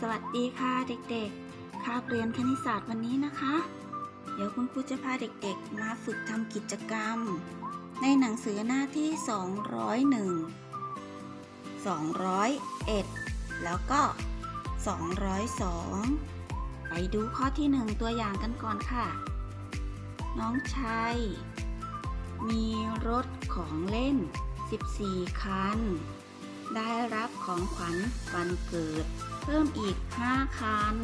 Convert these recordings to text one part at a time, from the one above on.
สวัสดีค่ะเด็กๆ คาบเรียนคณิตศาสตร์วันนี้นะคะ เดี๋ยวคุณครูจะพาเด็กๆ มาฝึกทำกิจกรรม ในหนังสือหน้าที่ 201 201 แล้วก็ 202 ไปดูข้อที่ 1 ตัวอย่างกันก่อนค่ะ น้องชัย มีรถของเล่น 14 คัน ได้รับของขวัญวันเกิด เพิ่มอีก 5 คัน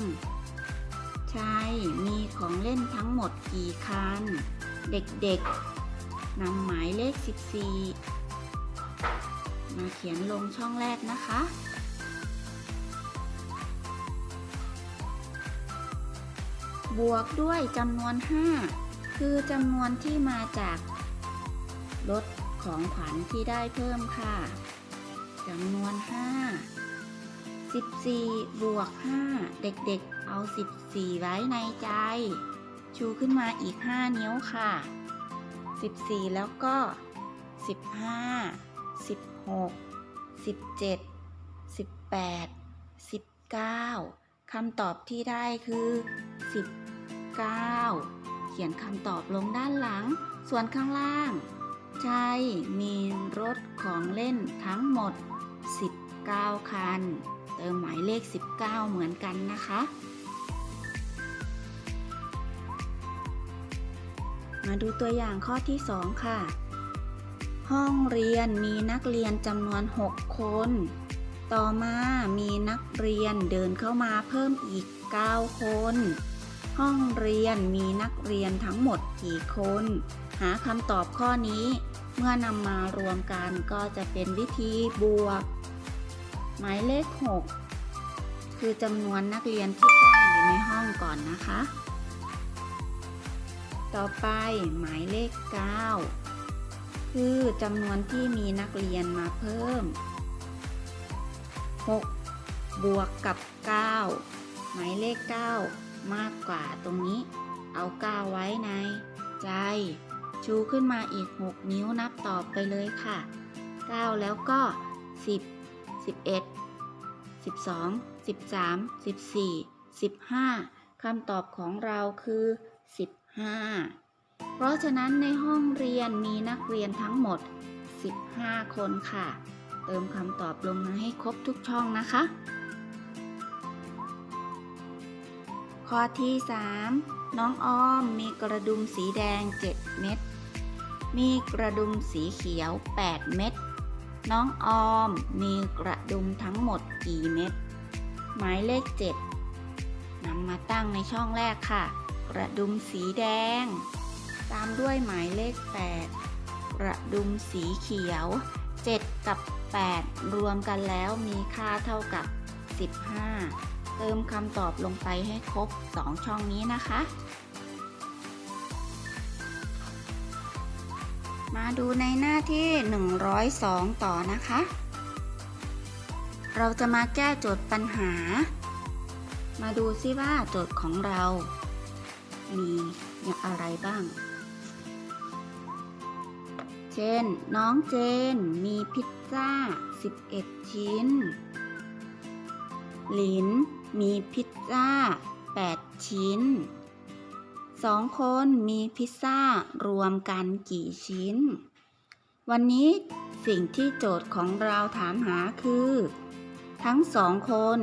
ชัยมีของเล่นทั้งหมดกี่คัน เด็กๆนำหมายเลข 14 มาเขียนลงช่องแรกนะคะ บวกด้วยจำนวน 5 คือจำนวนที่มาจากลดของขวัญที่ได้เพิ่มค่ะจำนวน 5 14 บวก 5 เด็กๆ เอา 14 ไว้ในใจ ชูขึ้นมาอีก 5 นิ้วค่ะ 14 แล้วก็ 15 16 17 18 19คำตอบที่ได้คือ 19 เขียนคำตอบลงด้านหลัง ส่วนข้างล่าง ใช่ มีรถของเล่นทั้งหมด 19 คัน ติมหมายเลข 19 เหมือนกันนะคะ มาดูตัวอย่างข้อที่ 2 ค่ะ ห้องเรียนมีนักเรียนจำนวน 6 คน ต่อมามีนักเรียนเดินเข้ามาเพิ่มอีก 9 คน ห้องเรียนมีนักเรียนทั้งหมดกี่คน หาคำตอบข้อนี้ เมื่อนำมารวมกันก็จะเป็นวิธีบวก หมายเลข 6 คือจำนวนนักเรียนที่ตั้งอยู่ในห้องก่อนนะคะ ต่อไปหมายเลข 9 คือจำนวนที่มีนักเรียนมาเพิ่ม 6 บวกกับ 9 หมายเลข 9 มากกว่าตรงนี้ เอา 9 ไว้ในใจ ชูขึ้นมาอีก 6 นิ้วนับต่อไปเลยค่ะ 9 แล้วก็ 10 11 12 13 14 15คำตอบของเราคือ 15 เพราะฉะนั้นในห้องเรียนมีนักเรียนทั้งหมด 15 คนค่ะ เติมคำตอบลงมาให้ครบทุกช่องนะคะ ข้อที่ 3 น้องอ้อมมีกระดุมสีแดง 7 เม็ดมีกระดุมสีเขียว 8 เม็ด น้องออมมีกระดุมทั้งหมดกี่เม็ด หมายเลข 7นำมาตั้งในช่องแรกค่ะ กระดุมสีแดง ตามด้วยหมายเลข 8 กระดุมสีเขียว 7 กับ 8 รวมกันแล้วมีค่าเท่ากับ 15 เติมคำตอบลงไปให้ครบ 2 ช่องนี้นะคะ มาดูในหน้าที่ 102 ต่อนะคะ เราจะมาแก้โจทย์ปัญหา มาดูซิว่าโจทย์ของเรา มีอะไรบ้าง เช่น น้องเจนมีพิซซ่า 11 ชิ้น หลินมีพิซซ่า 8 ชิ้น สองคนมีพิซซ่ารวมกันกี่ชิ้น วันนี้สิ่งที่โจทย์ของเราถามหาคือ ทั้งสองคน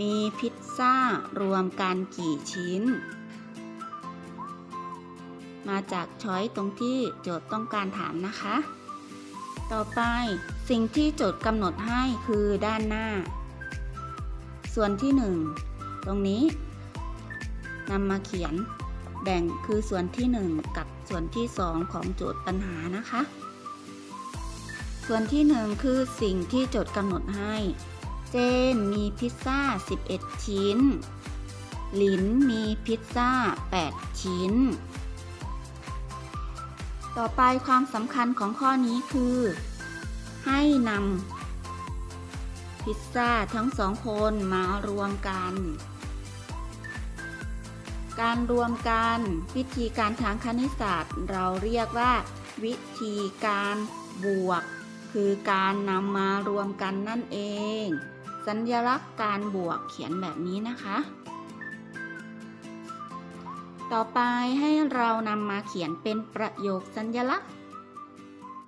มีพิซซ่ารวมกันกี่ชิ้น มาจากช้อยตรงที่โจทย์ต้องการถามนะคะ ต่อไปสิ่งที่โจทย์กำหนดให้คือด้านหน้า ส่วนที่หนึ่งตรงนี้นำมาเขียน แบ่งคือส่วนที่ 1 กับส่วนที่ 2 ของโจทย์ปัญหานะคะ ส่วนที่ 1 คือสิ่งที่โจทย์กำหนดให้ เจนมีพิซซ่า 11 ชิ้น หลินมีพิซซ่า 8 ชิ้น ต่อไปความสำคัญของข้อนี้คือ ให้นำพิซซ่าทั้งสองคนมารวมกัน การรวมกันวิธีการทางคณิตศาสตร์ เราเรียกว่า วิธีการบวก คือการนำมารวมกันนั่นเอง สัญลักษณ์การบวกเขียนแบบนี้นะคะ ต่อไปให้เรานำมาเขียนเป็นประโยคสัญลักษณ์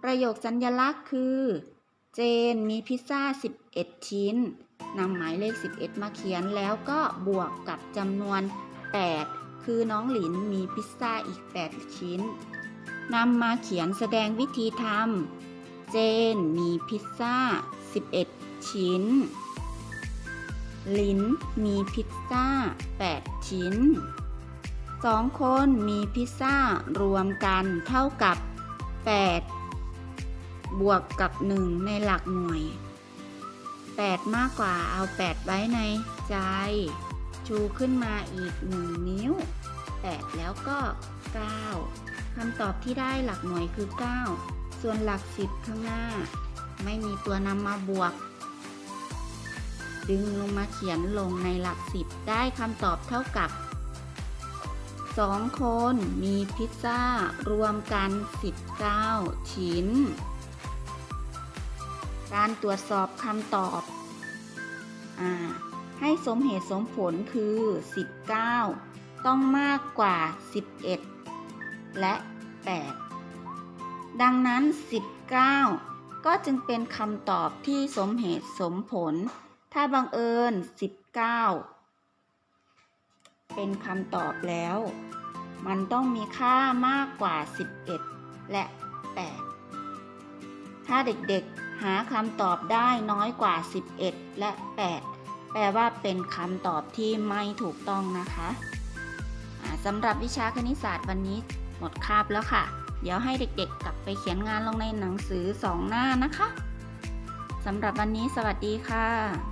ประโยคสัญลักษณ์คือ เจนมีพิซซ่า 11 ชิ้นนำหมายเลข 11 มาเขียนแล้วก็บวกกับจำนวน 8 คือน้องหลินมีพิซซ่าอีก 8 ชิ้นนำมาเขียนแสดงวิธีทำเจนมีพิซซ่า 11 ชิ้น ลินมีพิซซ่า 8 ชิ้นสองคนมีพิซซ่ารวมกันเท่ากับ 8 บวกกับ 1 ในหลักหน่วย 8 มากกว่าเอา 8 ไว้ในใจ ชูขึ้นมาอีก 1 นิ้ว8แล้วก็ 9คำตอบที่ได้หลักหน่วยคือ 9 ส่วนหลัก 10 ข้างหน้า ไม่มีตัวนำมาบวก ดึงลงมาเขียนลงในหลัก 10 ได้คำตอบเท่ากับ2คนมีพิซซ่ารวมกัน 19 ชิ้น การตรวจสอบคำตอบ อ่า ให้สมเหตุสมผลคือ 19 ต้องมากกว่า 11 และ 8 ดังนั้น 19 ก็จึงเป็นคำตอบที่สมเหตุสมผล ถ้าบังเอิญ 19 เป็นคำตอบแล้ว มันต้องมีค่ามากกว่า 11 และ 8 ถ้าเด็กๆหาคำตอบได้น้อยกว่า 11 และ 8 แปลว่าเป็นคำตอบที่ไม่ถูกต้องนะคะสำหรับวิชาคณิตศาสตร์วันนี้หมดคาบแล้วค่ะ เดี๋ยวให้เด็กๆ กลับไปเขียนงานลงในหนังสือสองหน้านะคะสำหรับวันนี้สวัสดีค่ะ